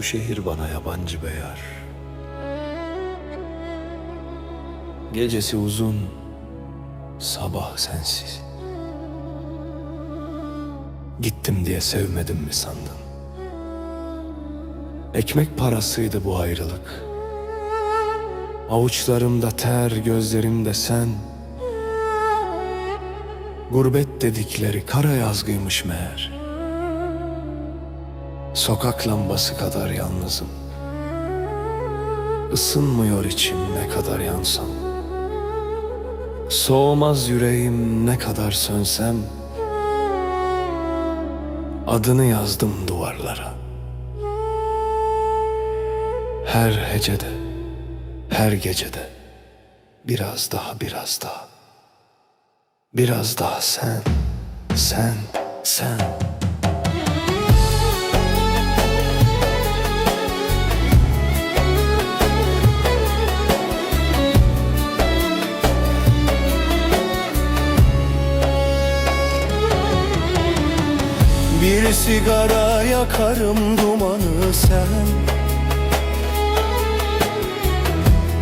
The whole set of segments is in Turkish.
Bu şehir bana yabancı be yar. Gecesi uzun, sabah sensiz. Gittim diye sevmedim mi sandın? Ekmek parasıydı bu ayrılık. Avuçlarımda ter, gözlerimde sen. Gurbet dedikleri kara yazgıymış meğer. Sokak lambası kadar yalnızım. Isınmıyor içim ne kadar yansam. Soğumaz yüreğim ne kadar sönsem. Adını yazdım duvarlara. Her hecede, her gecede biraz daha biraz daha. Biraz daha sen, sen, sen. Bir sigara yakarım dumanı sen.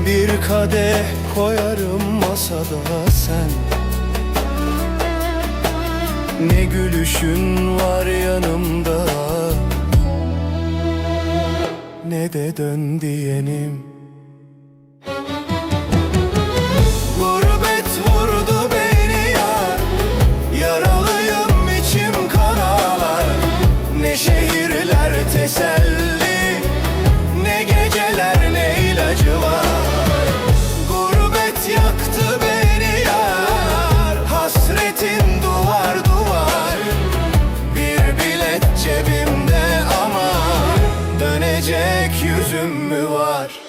Bir kadeh koyarım masada sen. Ne gülüşün var yanımda Ne de dön diyenim teselli. Ne geceler ne ilacı var. Gurbet yaktı beni yar. Hasretin duvar duvar. Bir bilet cebimde ama Dönecek yüzüm mü var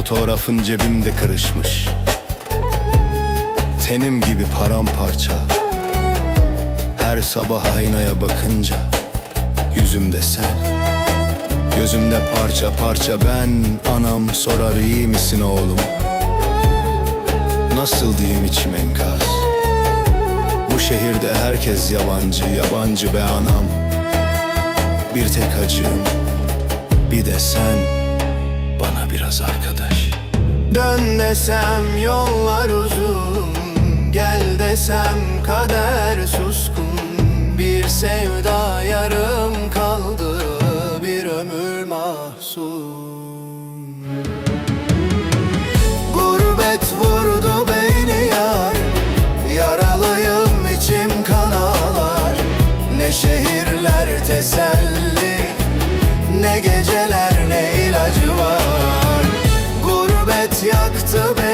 Fotoğrafın cebimde kırışmış Tenim gibi paramparça. Her sabah aynaya bakınca Yüzümde sen. Gözümde parça parça ben Anam sorar iyi misin oğlum? Nasıl diyeyim içim enkaz? Bu şehirde herkes yabancı Yabancı be anam. Bir tek acım Bir de sen. Bana biraz arkadaş Dön desem yollar uzun Gel desem kader suskun. Bir sevda yarım kaldı Bir ömür mahzun. Gurbet vurdu beni yar Yaralıyım içim kan ağlar Ne şehirler teselli yaktı beni